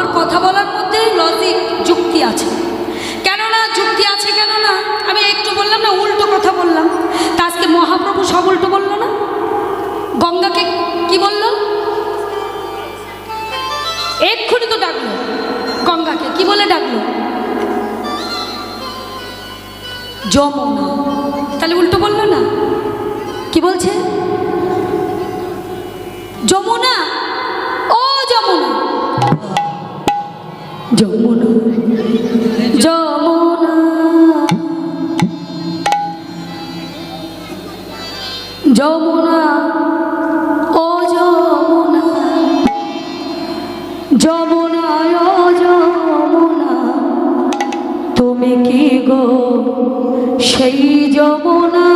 আমার কথা বলার মধ্যে লজিক যুক্তি আছে। কেননা, যুক্তি আছে কেননা, আমি একটু বললাম না, উল্টো কথা বললাম। তা আজকে মহাপ্রভু সব উল্টো বলল না? গঙ্গাকে কি বলল? এক্ষুনি তো ডাকলো। গঙ্গাকে কি বলে ডাকলো? যমুনা। তাহলে উল্টো বলল না? কি বলছে? যমুনা। ও যমুনা। যমুনা যমুনা। যমুনা তুমি কি গো সেই যমুনা?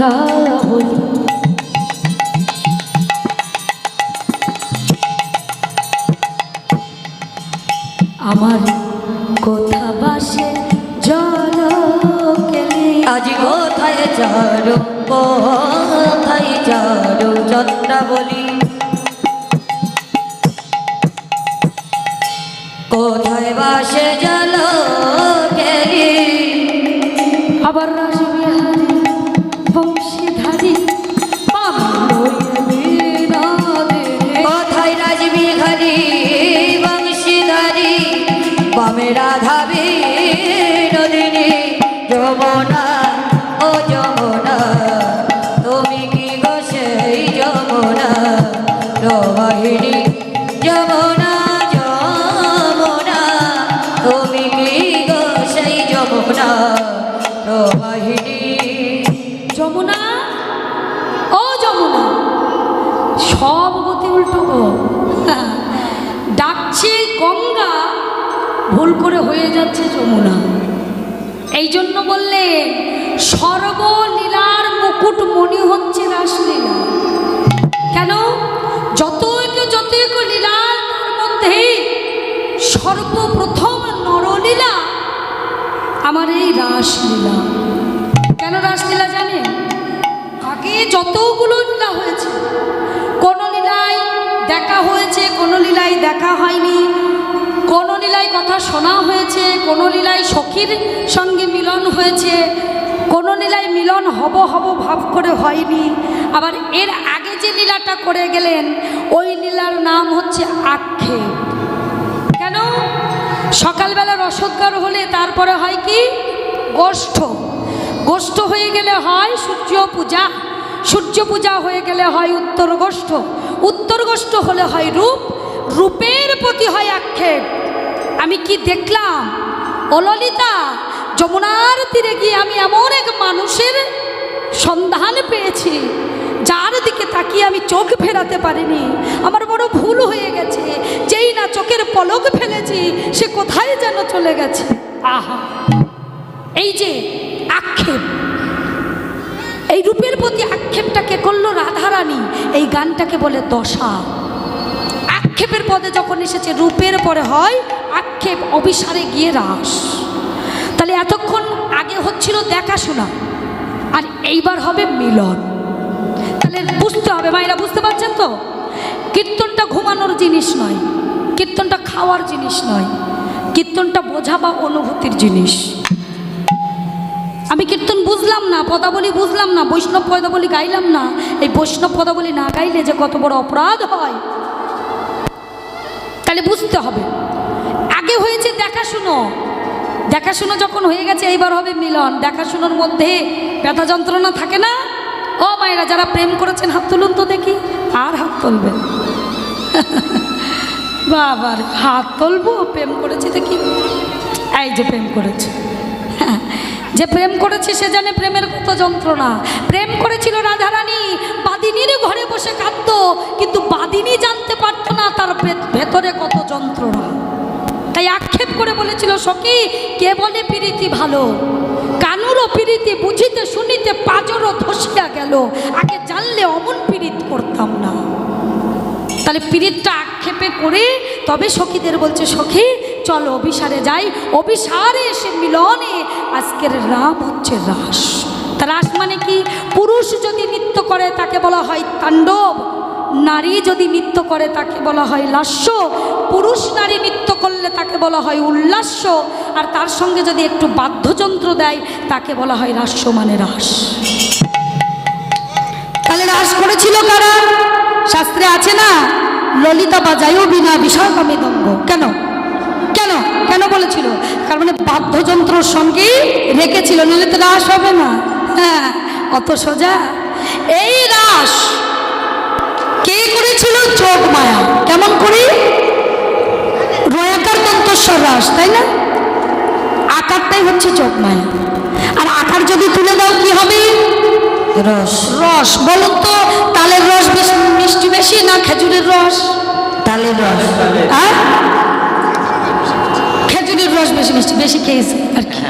চন্দ্রা হলি আমার কোথা বাসে জল আজ কোথায় চারু কোথায় চারু চন্দ্রাবলী কোথায় বাসে জল আবার বামে রাধাবী নদিনী যমুনা হয়ে যাচ্ছে যমুনা। এই জন্য বললে, সর্বলীলার মুকুট মনি হচ্ছে রাসলীলা। কেন? যত একটু যত একটু লীলা, তার মধ্যে সর্বপ্রথম নরলীলা আমার এই রাসলীলা। কেন রাসলীলা জানেন আগে যতগুলো লীলা হয়েছে, কোনো লীলায় দেখা হয়েছে, কোনো লীলায় দেখা হয়নি কোনো লীলায় কথা শোনা হয়েছে, কোনো লীলায় সখীর সঙ্গে মিলন হয়েছে, কোনো লীলায় মিলন হব হব ভাব করে হয়নি। আবার এর আগে যে লীলাটা করে গেলেন, ওই লীলার নাম হচ্ছে আক্ষেপ। কেন? সকালবেলা রসদগার হলে তারপরে হয় কি? গোষ্ঠ। গোষ্ঠ হয়ে গেলে হয় সূর্য পূজা। সূর্য পূজা হয়ে গেলে হয় উত্তর গোষ্ঠ উত্তর গোষ্ঠ হলে হয় রূপ। রূপের প্রতি হয় আক্ষেপ। আমি কি দেখলাম? অললিতা যমুনার তীরে গিয়ে আমি এমন এক মানুষের সন্ধান পেয়েছি, যার দিকে তাকিয়ে আমি চোখ ফেরাতে পারিনি। আমার বড় ভুল হয়ে গেছে, যেই না চোখের পলক ফেলেছি, সে কোথায় যেন চলে গেছে। আহা! এই যে আক্ষেপ। এই রূপের প্রতি আক্ষেপটাকে করল রাধারানী? এই গানটাকে বলে দশা। আক্ষেপের পদে যখন এসেছে, রূপের পরে হয় আক্ষেপ অভিসারে গিয়ে রাস। তাহলে এতক্ষণ আগে হচ্ছিল দেখাশোনা, আর এইবার হবে মিলন। তাহলে বুঝতে হবে মায়েরা বুঝতে পারছেন তো? কীর্তনটা ঘুমানোর জিনিস নয়, কীর্তনটা খাওয়ার জিনিস নয়, কীর্তনটা বোঝা বা অনুভূতির জিনিস। আমি কীর্তন বুঝলাম না, পদাবলী বুঝলাম না, বৈষ্ণব পদাবলী গাইলাম না। এই বৈষ্ণব পদাবলী না গাইলে যে কত বড় অপরাধ হয়। তাহলে বুঝতে হবে। আগে হয়েছে দেখাশুনো। দেখাশুনো যখন হয়ে গেছে, এইবার হবে মিলন। দেখাশুনোর মধ্যে ব্যথা যন্ত্রণা থাকে না? ও মায়েরা, যারা প্রেম করেছেন, হাত তুলুন তো দেখি। আর হাত তুলবেন? বাবার হাত তুলবো, প্রেম করেছি দেখি। এই যে প্রেম করেছে। যে প্রেম করেছে, সে জানে প্রেমের কত যন্ত্রণা। প্রেম করেছিল রাধারানী, বাদিনীর ঘরে বসে কাঁদতো, কিন্তু বাদিনী জানতে পারতো না তার ভেতরে কত যন্ত্রণা। তাই আক্ষেপ করে বলেছিল, সখী কে বলে প্রীতি ভালো। কানুরও প্রীতি বুঝিতে শুনিতে পাজরও ধসিয়া গেল। আগে জানলে অমন পীড়িত করতাম না। তাহলে পীড়িতটা আক্ষেপে করে তবে সখীদের বলছে, সখী, চলো অভিসারে যাই। অভিসারে এসে মিলনে আজকের রাম হচ্ছে রাস। তা রাস মানে কি? পুরুষ যদি নৃত্য করে, তাকে বলা হয় তাণ্ডব। নারী যদি নৃত্য করে তাকে বলা হয় লাস্য, পুরুষ নারী নৃত্য করলে তাকে বলা হয় উল্লাস্য, আর তার সঙ্গে যদি একটু বাদ্যযন্ত্র দেয়, তাকে বলা হয় রাস্য মানে রাস। তাহলে রাস করেছিল কারা? শাস্ত্রে আছে না, ললিতা বাজায়ও বিনা বিষয় কমে দঙ্গ কেন? কেন? কেন বলেছিল? তার মানে বাদ্যযন্ত্রর সঙ্গে রেখেছিল নইলে তো রাস হবে না। হ্যাঁ অত সোজা। এই রাস করেছিল যোগ মায়া। কেমন করে? রয়াকার দন্তস্বর রাস তাই না? আকারটাই হচ্ছে যোগ মায়া। আর আকার যদি তুলে দাও কি হবে? রস। রস। বলুন তো তালের রস বেশি মিষ্টি বেশি না খেজুরের রস? তালের রস। হ্যাঁ? খেজুরের রস বেশি মিষ্টি বেশি খেয়েছে আর কি।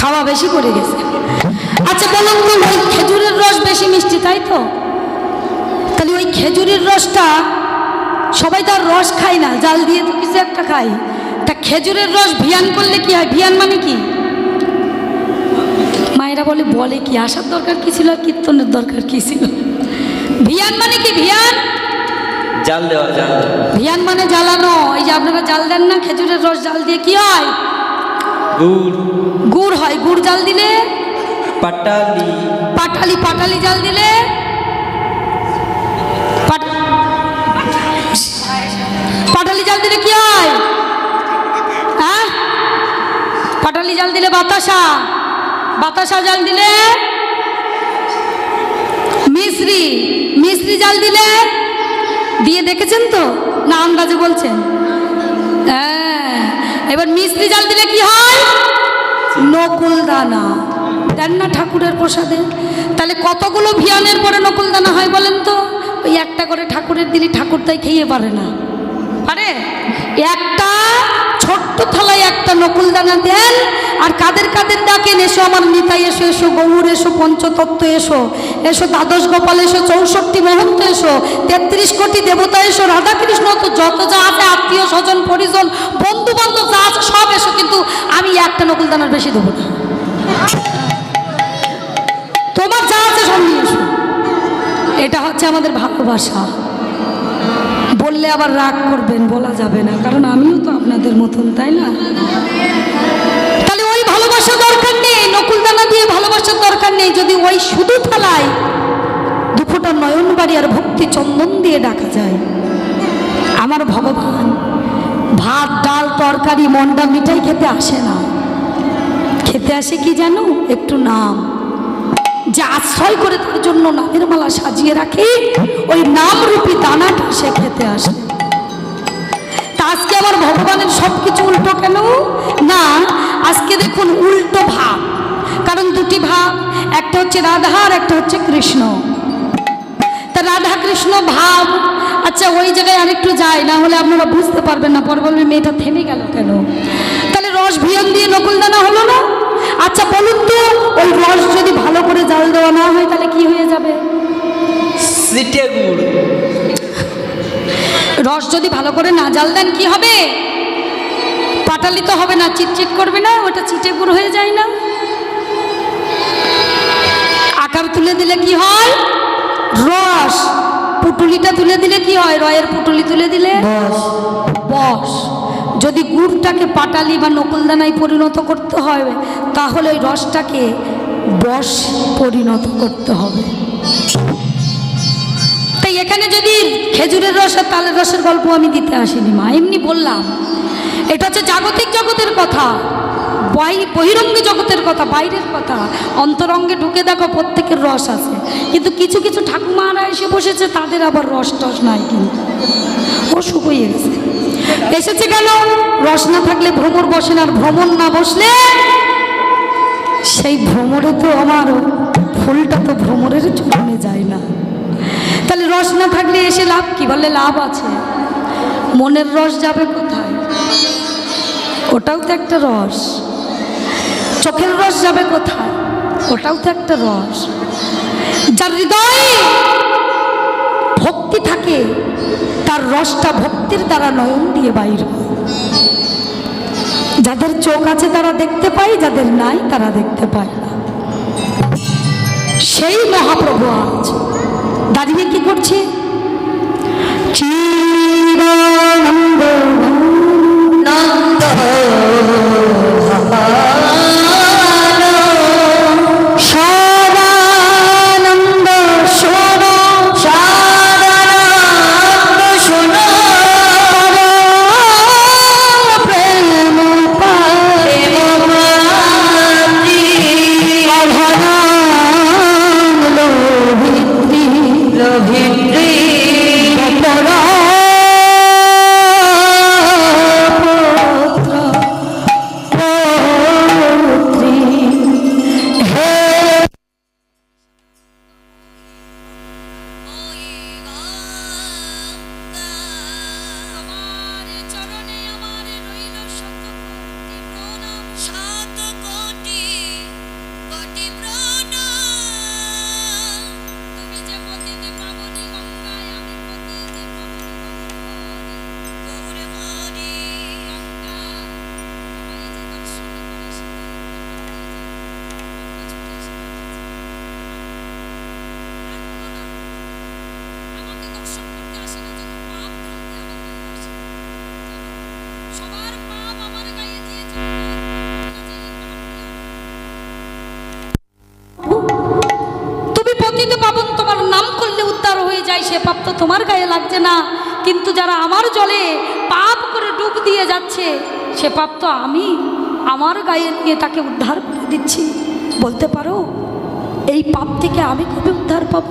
খাওয়া বেশি করে গেছে। আচ্ছা বলুন তো খেজুরের রস বেশি মিষ্টি তাই তো? তাহলে ওই খেজুরের রসটা সবাই তো আর রস খায় না জাল দিয়ে তো কিছু একটা খায়। তা খেজুরের রস ভিয়ান করলে কি হয়? ভিয়ান মানে কি? মায়েরা বলে বলে কি আসার দরকার কি ছিল আর কীর্তনের দরকার কি ছিল? ভিয়ান মানে কি ভিয়ান? জাল দেওয়া জাল ভিয়ান মানে জ্বালানো। এই যে আপনারা জাল দেন না খেজুরের রস জাল দিয়ে কি হয়? গুড়। গুড় হয়। গুড় জাল দিলে? পাটালি। পাটালি পাটালি জাল দিলে? পাটালি জাল দিলে কি হয়? হ্যাঁ? পাটালি জাল দিলে বাতাসা। বাতাসা জাল দিলে মিশ্রি মিশ্রি জাল দিলে দিয়ে দেখেছেন তো? না, আন্দাজে বলছেন। হ্যাঁ। এবার মিশ্রি জাল দিলে কি হয়? নকুল দানা দেন না ঠাকুরের প্রসাদে। তাহলে কতগুলো ভিয়ানের পরে নকুল দানা হয় বলেন তো? ওই একটা করে ঠাকুরের দিলে ঠাকুর তাই খেয়ে পারে না। পারে একটা ছোট্ট থালায় একটা নকুল দানা দেন, আর কাদের কাদের ডাকেন এসো, আমার নিতাই এসো এসো, গৌর এসো, পঞ্চতত্ত্ব এসো এসো, দ্বাদশ গোপাল এসো, চৌষট্টি মহন্ত এসো, তেত্রিশ কোটি দেবতা এসো, রাধাকৃষ্ণ তো যত যা আছে, আত্মীয় স্বজন, পরিজন বন্ধু বান্ধব যা আছে, সব এসো, কিন্তু আমি একটা নকুল দানার বেশি দেবো না। তোমার যা আছে সব নিয়ে এসো। এটা হচ্ছে আমাদের ভালোবাসা বললে আবার রাগ করবেন, বলা যাবে না। কারণ আমিও তো আপনাদের মতন, তাই না? তাহলে ওই ভালোবাসা দরকার নেই, নকুলদানা দিয়ে ভালোবাসার দরকার নেই। যদি ওই শুধু থালায় নয়ন বাড়ি আর ভক্তি চন্দন দিয়ে ডাকা যায়। আমার ভগবান, ভাত, ডাল, তরকারি, মন্ডা মিঠাই খেতে আসে না। খেতে আসে কি জানো? একটু নাম। যে আশ্রয় করে তার জন্য নামের মালা সাজিয়ে রাখে, ওই নামরূপী দানাটা সে খেতে আসে। তা আজকে আমার ভগবানের সব কিছু উল্টো কেন? না, আজকে দেখুন উল্টো ভাব। কারণ দুটি ভাব, একটা হচ্ছে রাধা আর একটা হচ্ছে কৃষ্ণ। তা রাধা কৃষ্ণ ভাব আচ্ছা ওই জায়গায় আরেকটু যায়, না হলে আপনারা বুঝতে পারবেন না পর বলবেন মেয়েটা থেমে গেল কেন? তাহলে রস ভিয়ন দিয়ে নকুলদানা হলো না? আচ্ছা বলুন তো ওই রস যদি ভালো করে জাল দেওয়া না হয় তাহলে কি হয়ে যাবে? সিটে গুড়। রস যদি ভালো করে না জাল দেন কি হবে? পাটালি তো হবে না চিটচিট করবে না ওটা চিটে গুড় হয়ে যায় না। আকার তুলে দিলে কি হয়? রস। পুটুলিটা তুলে দিলে কি হয়? রয়ের পুটুলি তুলে দিলে? বস। বস। যদি গুড়টাকে পাটালি বা নকুলদানায় পরিণত করতে হয়, তাহলে ওই রসটাকে বস পরিণত করতে হবে। তাই এখানে যদি খেজুরের রস আর তালের রসের গল্প আমি দিতে আসিনি, মা, এমনি বললাম। এটা হচ্ছে জাগতিক জগতের কথা বহিরঙ্গী জগতের কথা, বাইরের কথা। অন্তরঙ্গে ঢুকে দেখো প্রত্যেকের রস আছে। কিন্তু কিছু কিছু ঠাকুমারা এসে বসেছে, তাদের আবার রস টস নাই কিন্তু। ও শুকিয়ে গেছে। এসেছে কেন রস না থাকলে ভ্রমর বসে না ভ্রমণ না বসলে সেই ভ্রমরে তো আমার ফুলটা তো ভ্রমরের চরণে যায় না। তাহলে রস না থাকলে এসে লাভ কি? বলে লাভ আছে। মনের রস যাবে কোথায়? ওটাও তো একটা রস। চোখের রস যাবে কোথায়? ওটাও তো একটা রস। যার হৃদয়ে ভক্তি থাকে তার রসটা ভক্তির দ্বারা নয়ন দিয়ে বাইর যাদের চোখ আছে তারা দেখতে পায় যাদের নাই তারা দেখতে পায় না। সেই মহাপ্রভু আজ দাঁড়িয়ে কি করছে? চিরানন্দ নন্দ তুমি পাবন, তোমার নাম করলে উদ্ধার হয়ে যায়, সে পাপ তো তোমার গায়ে লাগছে না। কিন্তু যারা আমার জলে পাপ করে ডুব দিয়ে যাচ্ছে, সে পাপ তো আমি আমার গায়ে নিয়ে তাকে উদ্ধার করে দিচ্ছি। বলতে পারো, এই পাপ থেকে আমি কবে উদ্ধার পাব?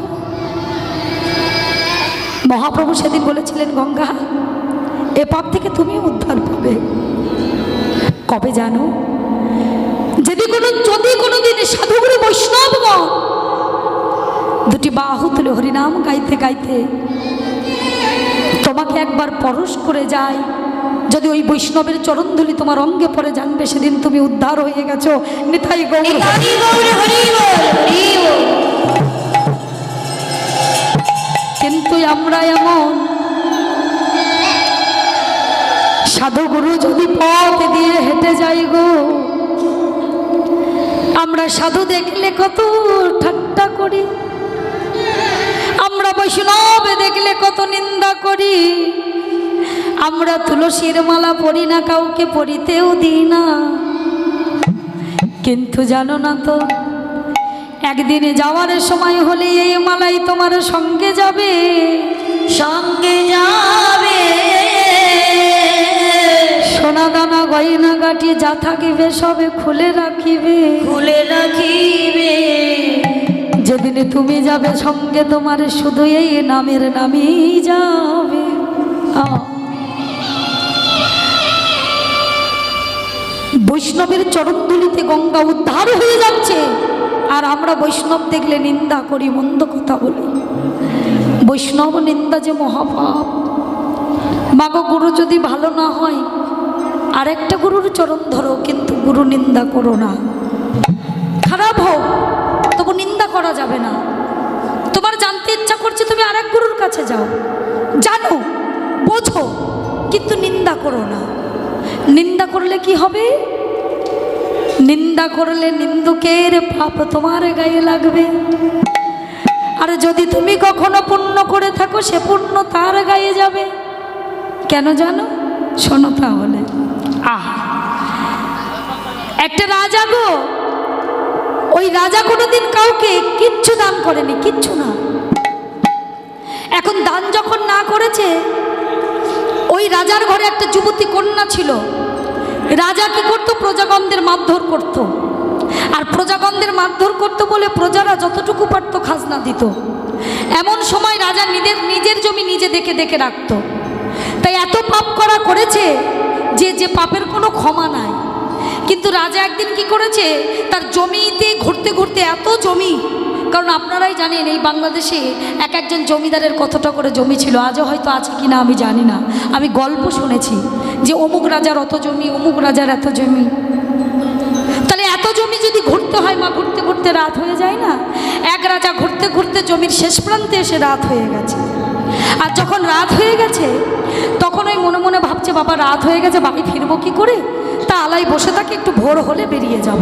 মহাপ্রভু সেদিন বলেছিলেন, গঙ্গা, এ পাপ থেকে তুমি উদ্ধার পাবে। কবে জানো? যদি কোনো যদি কোনো দিন সাধুগুরু বৈষ্ণবগণ দুটি বাহু তুলে হরিনাম গাইতে গাইতে তোমাকে একবার পরশ করে যায় যদি ওই বৈষ্ণবের চরণধুলি তোমার অঙ্গে পরে জানবে সেদিন তুমি উদ্ধার হয়ে গেছো। নিতাই গৌর। কিন্তু আমরা এমন সাধুগুরু যদি পথ দিয়ে হেঁটে যাই গো আমরা সাধু দেখলে কত ঠাট্টা করি। বৈষ্ণব দেখলে কত নিন্দা করি। আমরা তুলসীর মালা পরি না কাউকে পরিতেও দিই না। কিন্তু জানো না তো একদিনে যাওয়ার সময় হলে এই মালাই তোমার সঙ্গে যাবে। সঙ্গে যাবে। সোনা দানা গয়না গাটি যা থাকিবে সবে খুলে রাখিবে। খুলে রাখিবে। যেদিনে তুমি যাবে, সঙ্গে তোমার শুধু এই নামের নামেই যাবে। বৈষ্ণবের চরণদুলিতে গঙ্গা উদ্ধার হয়ে যাচ্ছে, আর আমরা বৈষ্ণব দেখলে নিন্দা করি, মন্দ কথা বলি। বৈষ্ণব নিন্দা যে মহাপাপ। মাগো, গুরু যদি ভালো না হয়, আরেকটা গুরুর চরণ ধরো, কিন্তু গুরু নিন্দা করো না। করা যাবে না। তোমার জানতে ইচ্ছা করছে তুমি আরেক গুরুর কাছে যাও। জানো, বোঝো, কিন্তু নিন্দা করো না। নিন্দা করলে কি হবে? নিন্দা করলে নিন্দুকের পাপ তোমার গায়ে লাগবে। আর যদি তুমি কখনো পুণ্য করে থাকো, সে পুণ্য তার গায়ে যাবে। কেন জানো? শোনো তাহলে। আহ! একটা রাজা গো ওই রাজা কোনোদিন কাউকে কিচ্ছু দান করেনি, কিচ্ছু না। এখন দান যখন না করেছে, ওই রাজার ঘরে একটা যুবতী কন্যা ছিল। রাজা কি করতো? প্রজাগণদের মারধর করত। আর প্রজাগণদের মারধর করতো বলে প্রজারা যতটুকু পারত খাজনা দিত। এমন সময় রাজা নিজের নিজের জমি নিজে দেখে দেখে রাখত। তাই এত পাপ করা করেছে যে যে পাপের কোনো ক্ষমা নাই। কিন্তু রাজা একদিন কি করেছে? তার জমিতে ঘুরতে ঘুরতে এত জমি, কারণ আপনারাই জানেন এই বাংলাদেশে এক একজন জমিদারের কতটা করে জমি ছিল। আজও হয়তো আছে কি না আমি জানি না। আমি গল্প শুনেছি যে অমুক রাজার অত জমি, অমুক রাজার এত জমি। তাহলে এত জমি যদি ঘুরতে হয় মা, ঘুরতে ঘুরতে রাত হয়ে যায় না? এক রাজা ঘুরতে ঘুরতে জমির শেষ প্রান্তে এসে রাত হয়ে গেছে। আর যখন রাত হয়ে গেছে, তখন ওই মনে মনে ভাবছে, বাবা, রাত হয়ে গেছে বাড়ি ফিরবো কি করে? তা আলাই বসে থাকে, একটু ভোর হলে বেরিয়ে যাব।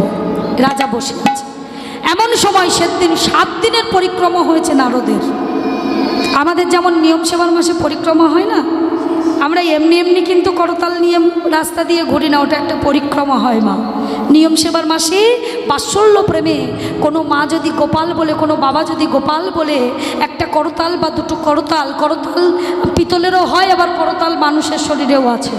রাজা বসে আছে। এমন সময় সেদিন সাত দিনের পরিক্রমা হয়েছে নারদের। আমাদের যেমন নিয়ম সেবার মাসে পরিক্রমা হয় না, আমরা এমনি এমনি কিন্তু করতাল নিয়ে রাস্তা দিয়ে ঘুরি না, ওটা একটা পরিক্রমা হয় মা। নিয়ম সেবার মাসে বাৎসল্য প্রেমে কোনো মা যদি গোপাল বলে, কোনো বাবা যদি গোপাল বলে, একটা করতাল বা দুটো করতাল করতাল পিতলেরও হয়, আবার করতাল মানুষের শরীরেও আছে।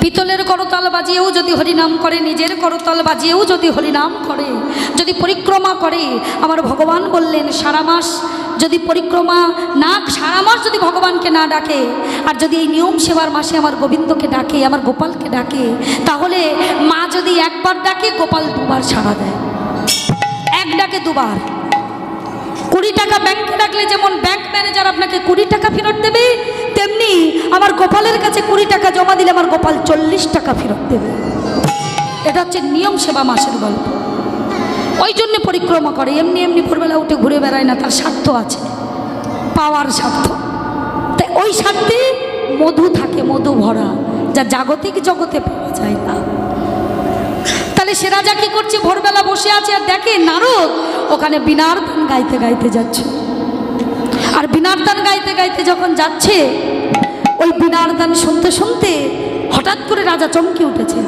পিতলের করতাল বাজিয়েও যদি হরিনাম করে, নিজের করতাল বাজিয়েও যদি হরিনাম করে, যদি পরিক্রমা করে, আমার ভগবান বললেন, সারা মাস যদি পরিক্রমা না, সারা মাস যদি ভগবানকে না ডাকে, আর যদি এই নিয়ম সেবার মাসে আমার গোবিন্দকে ডাকে, আমার গোপালকে ডাকে, তাহলে মা যদি একবার ডাকে, গোপাল দুবার সারা দেয়। এক ডাকে দুবার। কুড়ি টাকা ব্যাংকে রাখলে যেমন ব্যাংক ম্যানেজার আপনাকে কুড়ি টাকা ফেরত দেবে, তেমনি আমার গোপালের কাছে কুড়ি টাকা জমা দিলে আমার গোপাল চল্লিশ টাকা ফেরত দেবে। এটা হচ্ছে নিয়ম সেবা মাসের গল্প। ওই জন্যে পরিক্রমা করে, এমনি এমনি ভোরবেলা উঠে ঘুরে বেড়ায় না, তার স্বার্থ আছে, পাওয়ার স্বার্থ। তাই ওই স্বার্থে মধু থাকে, মধু ভরা, যা জাগতিক জগতে পাওয়া যায় না। তাহলে সে রাজা কি করছে? ভোরবেলা বসে আছে আর দেখে, নারদ ওখানে বিনার দান গাইতে গাইতে যাচ্ছে। আর বিনার দান গাইতে গাইতে যখন যাচ্ছে, ওই বিনার দান শুনতে শুনতে হঠাৎ করে রাজা চমকে উঠেছে।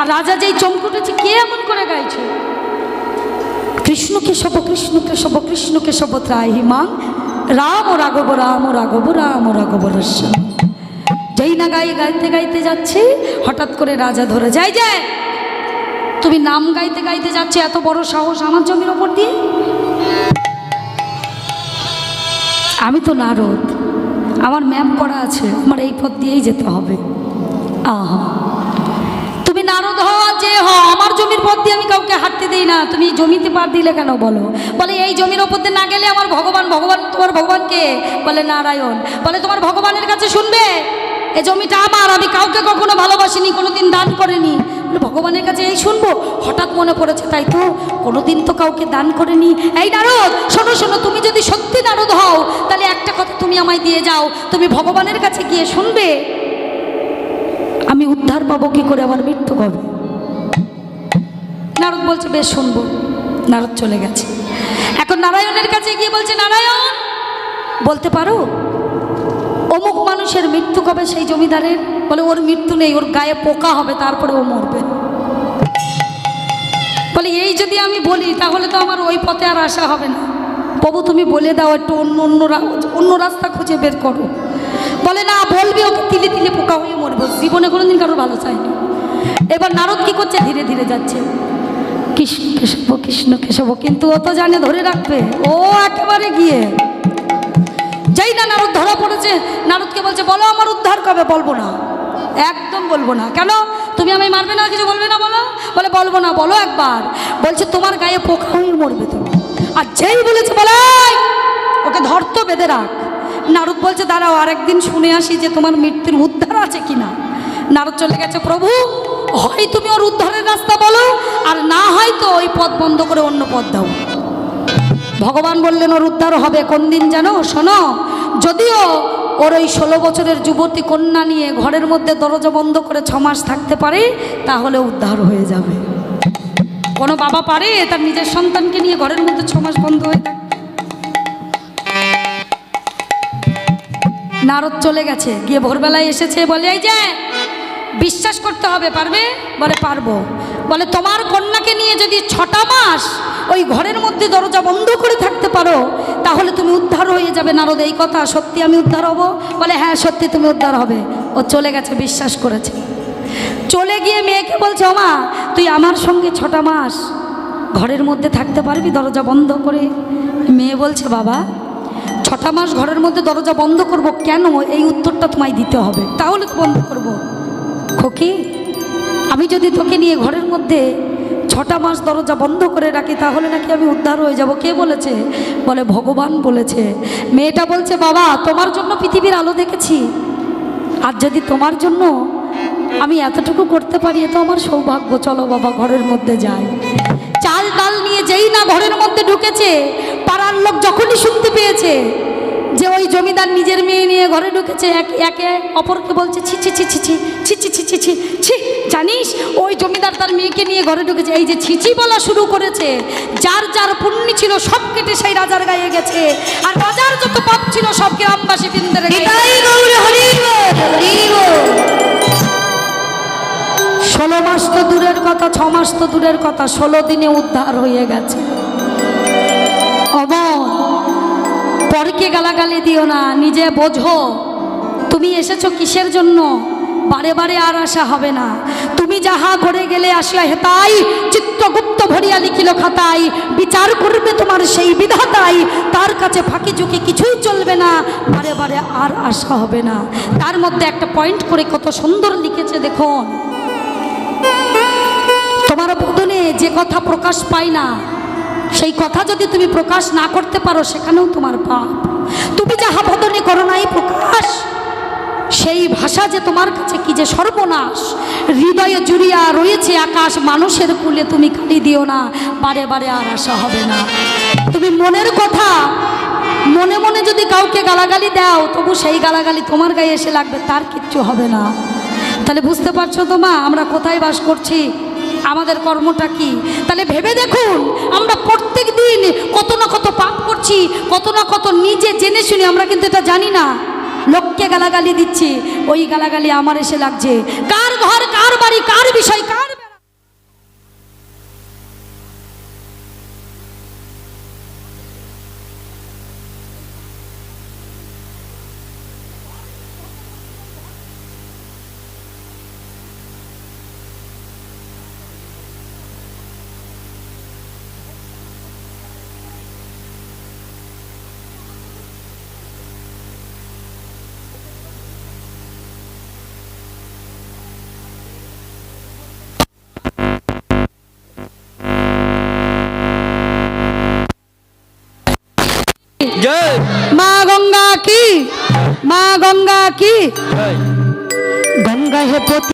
আর রাজা যেই চমকে উঠেছে, কে এমন করে গাইছে? কৃষ্ণ কেশব কৃষ্ণ কেশব কৃষ্ণ কেশব ত্রাহি মা। রাম ও রাঘব, রাম ও রাঘব, রাম ও রাঘব রস্য। যেই না গাই, গাইতে গাইতে যাচ্ছে, হঠাৎ করে রাজা ধরে যায় যায়। তুমি নাম গাইতে গাইতে যাচ্ছে, এত বড় সাহস আমার জমির ওপর দিয়ে? আমি তো নারদ। আমার ম্যাপ করা আছে, আমার এই পথ দিয়েই যেতে হবে। আহা। তুমি নারদ হও যে হ আমার জমির পথ দিয়ে আমি কাউকে হাঁটতে দিই না। তুমি জমিতে পার দিলে কেন বলো? বলে, এই জমির ওপর দিয়ে না গেলে আমার ভগবান ভগবান তোমার ভগবানকে বলে, নারায়ণ। বলে, তোমার ভগবানের কাছে শুনবে? এ জমিটা আমার, আমি কাউকে কখনো ভালোবাসিনি, কোনোদিন দান করিনি। ভগবানের কাছে এই শুনব। হঠাৎ মনে পড়েছে, তাই তো, কোনোদিন তো কাউকে দান করেনি। এই নারদ, শোনো শোনো, তুমি যদি সত্যি নারদ হও, তাহলে একটা কথা তুমি আমায় দিয়ে যাও। তুমি ভগবানের কাছে গিয়ে শুনবে। আমি উদ্ধার পাবো কি করে আমার মৃত্যু কবে? নারদ বলছে, বেশ, শুনব। নারদ চলে গেছে। এখন নারায়ণের কাছে গিয়ে বলছে, নারায়ণ, বলতে পারো? অমুক মানুষের মৃত্যু কবে সেই জমিদারের? বলে, ওর মৃত্যু নেই, ওর গায়ে পোকা হবে, তারপরে ও মরবে। বলে, এই যদি আমি বলি, তাহলে তো আমার ওই পথে আর আসা হবে না। প্রভু তুমি বলে দাও, একটু অন্য অন্য অন্য রাস্তা খুঁজে বের করো। বলে, না, বলবি ওকে, তিলে তিলে পোকা হয়ে মরবো। জীবনে কোনোদিন কারোর ভালো চাইনি এবার নারদ কি করছে? ধীরে ধীরে যাচ্ছে। কৃষ্ণ, কেশব কৃষ্ণ, কেশব, কিন্তু ও তো জানে, ধরে রাখবে। ও একেবারে গিয়ে যাই না নারদ ধরা পড়েছে, নারদকে বলছে, বলো, আমার উদ্ধার কবে? বলব না। একদম বলব না। কেন? তুমি আমি মারবে না, কিছু বলবে না বলো? বলে, বলব না, বলো একবার। বলছে, তোমার গায়ে পোকা মরবে তুমি। আর যেই বলেছে, বলে ওকে ধরতো বেঁধে রাখ। নারদ বলছে, দাঁড়াও, আরেকদিন শুনে আসি যে তোমার মৃত্যুর উদ্ধার আছে কিনা। নারদ চলে গেছে, প্রভু, হয় তুমি ওর উদ্ধারের রাস্তা বলো, আর না হয় তো ওই পথ বন্ধ করে অন্য পথ দাও। ভগবান বললেন, ওর উদ্ধার হবে। কোন দিন জানো? শোনো, যদিও ওর ওই ষোলো বছরের যুবতী কন্যা নিয়ে ঘরের মধ্যে দরজা বন্ধ করে ছমাস মাস থাকতে পারে, তাহলে উদ্ধার হয়ে যাবে। কোনো বাবা পারে তার নিজের সন্তানকে নিয়ে ঘরের মধ্যে ছমাস মাস বন্ধ হয়ে নারদ চলে গেছে, গিয়ে ভোরবেলায় এসেছে বলে, এই যে বিশ্বাস করতে হবে, পারবে? বলে, পারব। বলে, তোমার কন্যাকে নিয়ে যদি ছটা মাস ওই ঘরের মধ্যে দরজা বন্ধ করে থাকতে পারো, তাহলে তুমি উদ্ধার হয়ে যাবে, নারদ। এই কথা সত্যি আমি উদ্ধার হব? বলে হ্যাঁ সত্যি তুমি উদ্ধার হবে। ও চলে গেছে, বিশ্বাস করেছে। চলে গিয়ে মেয়েকে বলছে, ওমা, তুই আমার সঙ্গে ছটা মাস ঘরের মধ্যে থাকতে পারবি, দরজা বন্ধ করে? মেয়ে বলছে, বাবা, ছটা মাস ঘরের মধ্যে দরজা বন্ধ করব কেন? এই উত্তরটা তোমায় দিতে হবে। তাহলে তো বন্ধ করব। খোকি আমি যদি তোকে নিয়ে ঘরের মধ্যে ছটা মাস দরজা বন্ধ করে রাখি, তাহলে নাকি আমি উদ্ধার হয়ে যাব? কে বলেছে? বলে ভগবান বলেছে। মেয়েটা বলছে, বাবা, তোমার জন্য পৃথিবীর আলো দেখেছি। আর যদি তোমার জন্য আমি এতটুকু করতে পারি, এ তো আমার সৌভাগ্য। চলো বাবা, ঘরের মধ্যে যাই। চাল ডাল নিয়ে যেই না ঘরের মধ্যে ঢুকেছে, পাড়ার লোক যখনই শুনতে পেয়েছে যে ওই জমিদার নিজের মেয়ে নিয়ে ঘরে ঢুকেছে এক একে অপরকে বলছে ছি ছি ছি ছি ছি ছি ছি ছি ছি ছি ছি জানিস ওই জমিদার তার মেয়েকে নিয়ে ঘরে ঢুকেছে এই যে ছিচি বলা শুরু করেছে যার যার পুণ্যি ছিল সব কেটে সেই রাজার গায়ে গেছে আর রাজার যত পাপ ছিল সব গ্রামবাসী বৃন্দের ষোলো মাস তো দূরের কথা ছ মাস তো দূরের কথা ষোলো দিনে উদ্ধার হয়ে গেছে অমন পরকে গালাগালি দিও না, নিজে বোঝো। তুমি এসেছ কিসের জন্য? বারে বারে আর আসা হবে না। তুমি যাহা ঘরে গেলে আসিয়া হেতাই চিত্তগুপ্ত ভরিয়া লিখিল খাতাই বিচার করবে তোমার সেই বিধাতাই। তার কাছে ফাঁকি ঝুঁকি কিছুই চলবে না, বারে বারে আর আসা হবে না। তার মধ্যে একটা পয়েন্ট করে কত সুন্দর লিখেছে দেখুন। তোমার বদনে যে কথা প্রকাশ পায় না সেই কথা যদি তুমি প্রকাশ না করতে পারো, সেখানেও তোমার পাপ। তুমি যাহা বদনে করো নাই প্রকাশ। সেই ভাষা যে তোমার কাছে কি যে সর্বনাশ? হৃদয়ে জুড়িয়া রয়েছে আকাশ, মানুষের কুলে তুমি কাটি দিও না, বারে বারে আর আসা হবে না। তুমি মনের কথা, মনে মনে যদি কাউকে গালাগালি দাও, তবু সেই গালাগালি তোমার গায়ে এসে লাগবে, তার কিচ্ছু হবে না। তাহলে বুঝতে পারছ তো মা, আমরা কোথায় বাস করছি? আমাদের কর্মটা কি? তাহলে ভেবে দেখুন, আমরা প্রত্যেক দিন কত না কত পাপ করছি, কত না কত নিজে জেনে শুনে, আমরা কিন্তু এটা জানি না। লোককে গালাগালি দিচ্ছি, ওই গালাগালি আমার এসে লাগছে। কার ঘর, কার বাড়ি, কার বিষয়, কার की माँ गंगा की। गंगा है पोती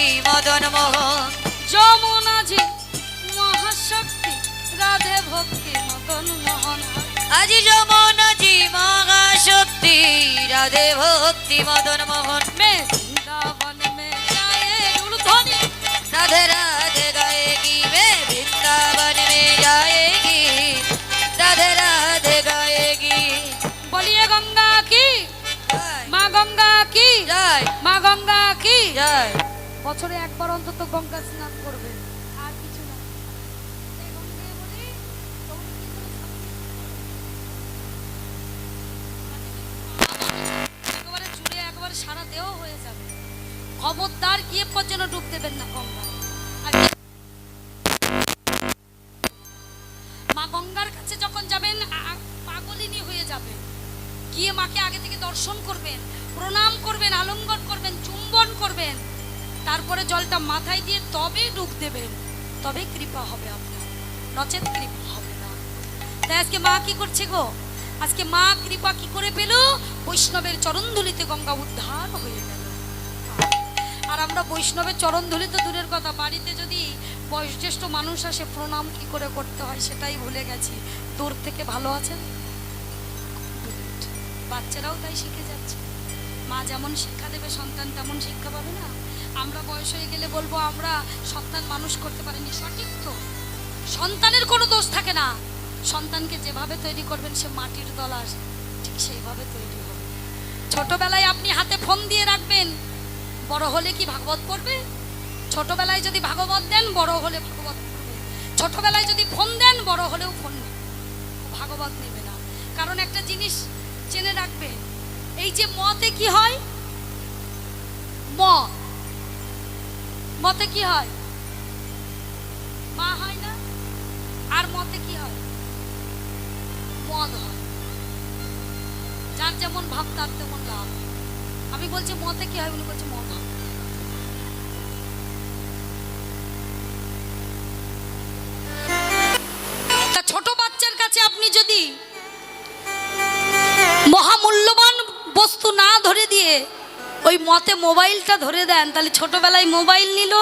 শক্তি মদন মোহন যমুনা যমুনাজি মহাশক্তি রাধে ভক্তি মদন মোহন আজি যমুনা যমুনাজি মহাশক্তি রাধে ভক্তি মদন মোহন। মে বৃন্দাবন মে গায়ে উলধ্বনি রাধে রাধে গায়েগি মে বৃন্দাবন মে গায়েগি রাধে রাধে গায়েগি বলিয়ে গঙ্গা কি? মা গঙ্গা কি? জয় মা গঙ্গা কি? জয় বছরে একবার অন্তত গঙ্গা স্নান করবে আর কিছু না। সারা দেহ হয়ে যাবে। খবরদার গিয়ে পর্যন্ত ডুব দেবেন না গঙ্গা মা গঙ্গার কাছে যখন যাবেন পাগলিনী হয়ে যাবে। গিয়ে মাকে আগে থেকে দর্শন করবেন আলিঙ্গন করবেন চুম্বন করবেন তারপরে জলটা মাথায় দিয়ে তবে ডুব দেবেন। তবে কৃপা হবে আপনার। নচেত কৃপা হবে না। তাই আজকে মা কি করছে গো? আজকে মা কৃপা কি করে পেল? বৈষ্ণবের চরণধুলিতে গঙ্গা উদ্ধার হয়ে গেল। আর আমরা বৈষ্ণবের চরণধুলি তো দূরের কথা। বাড়িতে যদি বয়োজ্যেষ্ঠ মানুষ আসে, প্রণাম কি করে করতে হয় সেটাই ভুলে গেছি। দূর থেকে ভালো আছেন? বাচ্চারাও তাই শিখে যাচ্ছে। মা যেমন শিক্ষা দেবে, সন্তান তেমন শিক্ষা পাবে না? আমরা বয়স হয়ে গেলে বলব আমরা সন্তান মানুষ করতে পারিনি। সঠিক তো? সন্তানের কোনো দোষ থাকে না। সন্তানকে যেভাবে তৈরি করবেন সে মাটির দলার ঠিক সেইভাবে তৈরি হবে। ছোটবেলায় আপনি হাতে ফোন দিয়ে রাখবেন, বড় হলে কি ভাগবত পড়বে? ছোটবেলায় যদি ভাগবত দেন, বড় হলে ভাগবত পড়বে। ছোটবেলায় যদি ফোন দেন, বড় হলেও ফোন ভাগবত নেবে না। কারণ একটা জিনিস জেনে রাখবে এই যে মতে কি হয়? মত। মতে কি হয়? মা হয় না? আর মতে কি হয়? মদ হয়। যার যেমন ভাব, তার তেমন লাভ। আমি বলছি মতে কি হয় উনি বলছে ওই মতে মোবাইলটা ধরে দেন, তাহলে ছোটবেলায় মোবাইল নিল,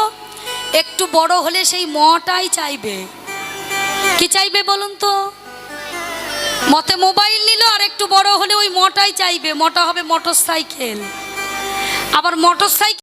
একটু বড় হলে সেই মটাই চাইবে। কি চাইবে বলুন তো? মতে মোবাইল নিল আর একটু বড় হলে ওই মটাই চাইবে, মটা হবে মোটর সাইকেল আবার মোটর সাইকেল